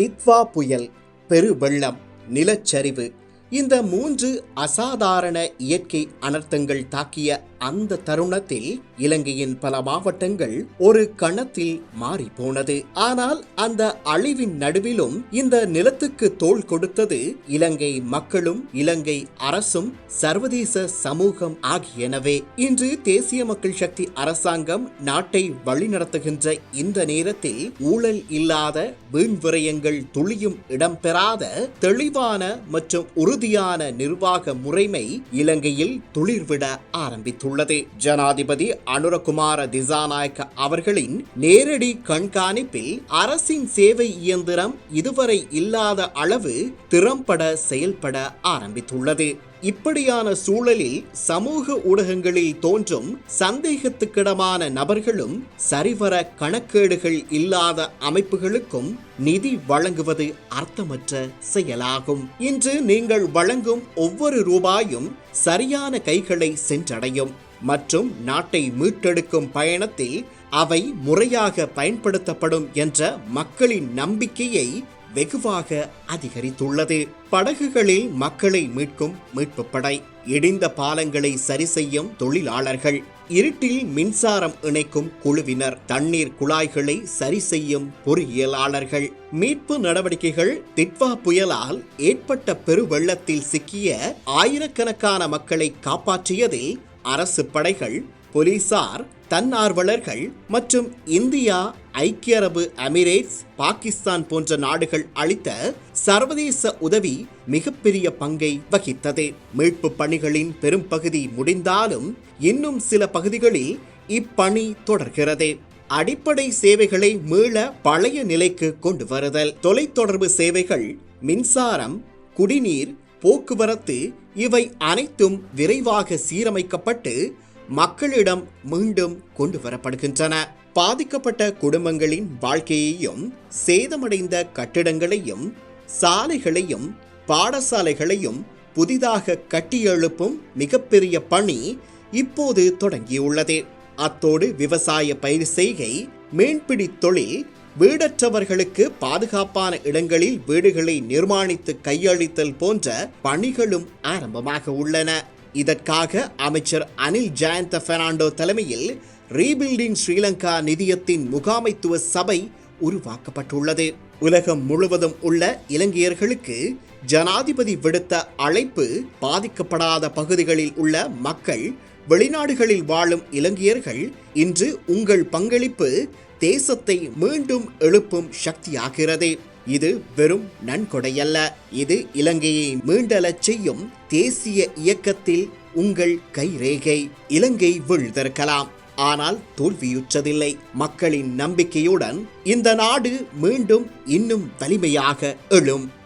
டித்வா புயல் பெருவெள்ளம் நிலச்சரிவு. இந்த மூன்று அசாதாரண இயற்கை அனர்த்தங்கள் தாக்கிய அந்த தருணத்தில் இலங்கையின் பல மாவட்டங்கள் ஒரு கணத்தில் மாறி போனது ஆனால் அந்த அழிவின் நடுவிலும் இந்த நிலத்துக்கு தோள் கொடுத்தது இலங்கை மக்களும் இலங்கை அரசும் சர்வதேச சமூகம் ஆகியனவே. இன்று தேசிய மக்கள் சக்தி அரசாங்கம் நாட்டை வழிநடத்துகின்ற இந்த நேரத்தில் ஊழல் இல்லாத வீண் விரயங்கள் துளியும் இடம்பெறாத தெளிவான மற்றும் உறுதியான நிர்வாக முறைமை இலங்கையில் துளிர்விட ஆரம்பித்துள்ளது. ஜனாதிபதி அனுரகுமார திசாநாயக்க அவர்களின் நேரடி கண்காணிப்பில் அரசின் சேவை இயந்திரம் இதுவரை இல்லாத அளவு திறம்பட செயல்பட ஆரம்பித்துள்ளது. இப்படியான சூழலில் சமூக ஊடகங்களில் தோன்றும் சந்தேகத்துக்கிடமான நபர்களும் சரிவர கணக்கேடுகள் இல்லாத அமைப்புகளுக்கும் நிதி வழங்குவது அர்த்தமற்ற செயலாகும். இன்று நீங்கள் வழங்கும் ஒவ்வொரு ரூபாயும் சரியான கைகளை சென்றடையும். மற்றும் நாட்டை மீட்டெடுக்கும் பயணத்தில் அவை முறையாக பயன்படுத்தப்படும் என்ற மக்களின் நம்பிக்கையை வெகுவாக அதிகரித்துள்ளது. படகுகளில் மக்களை மீட்கும் மீட்பு படை இடிந்த பாலங்களை சரி செய்யும் தொழிலாளர்கள் இருட்டில் மின்சாரம் இணைக்கும் குழுவினர் தண்ணீர் குழாய்களை சரி செய்யும் பொறியியலாளர்கள். மீட்பு நடவடிக்கைகள் திட்வா புயலால் ஏற்பட்ட பெருவெள்ளத்தில் சிக்கிய ஆயிரக்கணக்கான மக்களை காப்பாற்றியதில் அரசு படைகள் போலீசார் தன்னார்வலர்கள் மற்றும் இந்தியா ஐக்கிய அரபு அமிரேட்ஸ் பாகிஸ்தான் போன்ற நாடுகள் அளித்த சர்வதேச உதவி மிகப்பெரிய பங்கை வகித்தது. மீட்பு பணிகளின் பெரும்பகுதி முடிந்தாலும் இன்னும் சில பகுதிகளில் இப்பணி தொடர்கிறது. அடிப்படை சேவைகளை மீள பழைய நிலைக்கு கொண்டு வருதல். தொலைத்தொடர்பு சேவைகள் மின்சாரம் குடிநீர் போக்குவரத்து இவை அனைத்தும் விரைவாக சீரமைக்கப்பட்டு மக்களிடம் மீண்டும் கொண்டு வரப்படுகின்றன. பாதிக்கப்பட்ட குடும்பங்களின் வாழ்க்கையையும் சேதமடைந்த கட்டிடங்களையும் சாலைகளையும் பாடசாலைகளையும் புதிதாக கட்டியெழுப்பும் மிகப்பெரிய பணி இப்போது தொடங்கியுள்ளது. அத்தோடு விவசாய பயிர் செய்கை மீன்பிடி தொழில் வீடற்றவர்களுக்கு பாதுகாப்பான இடங்களில் வீடுகளை நிர்மாணித்து கையளித்தல் போன்ற பணிகளும் ஆரம்பமாக உள்ளன. இதற்காக அமைச்சர் அனில் ஜெயந்த பெர்னாண்டோ தலைமையில் ரீபில்டிங் ஸ்ரீலங்கா நிதியத்தின் முகாமைத்துவ சபை உருவாக்கப்பட்டுள்ளது. உலகம் முழுவதும் உள்ள இலங்கையர்களுக்கு ஜனாதிபதி விடுத்த அழைப்பு பாதிக்கப்படாத பகுதிகளில் உள்ள மக்கள் வெளிநாடுகளில் வாழும் இலங்கையர்கள் இன்று உங்கள் பங்களிப்பு தேசத்தை மீண்டும் எழுப்பும் சக்தியாகிறது. இது வெறும் நன்கொடையல்ல. இது இலங்கையை மீண்டலச் செய்யும் தேசிய இயக்கத்தில் உங்கள் கைரேகை இலங்கை வீழ்ந்திருக்கலாம். ஆனால் தோல்வியுற்றதில்லை. மக்களின் நம்பிக்கையுடன் இந்த நாடு மீண்டும் இன்னும் வலிமையாக எழும்.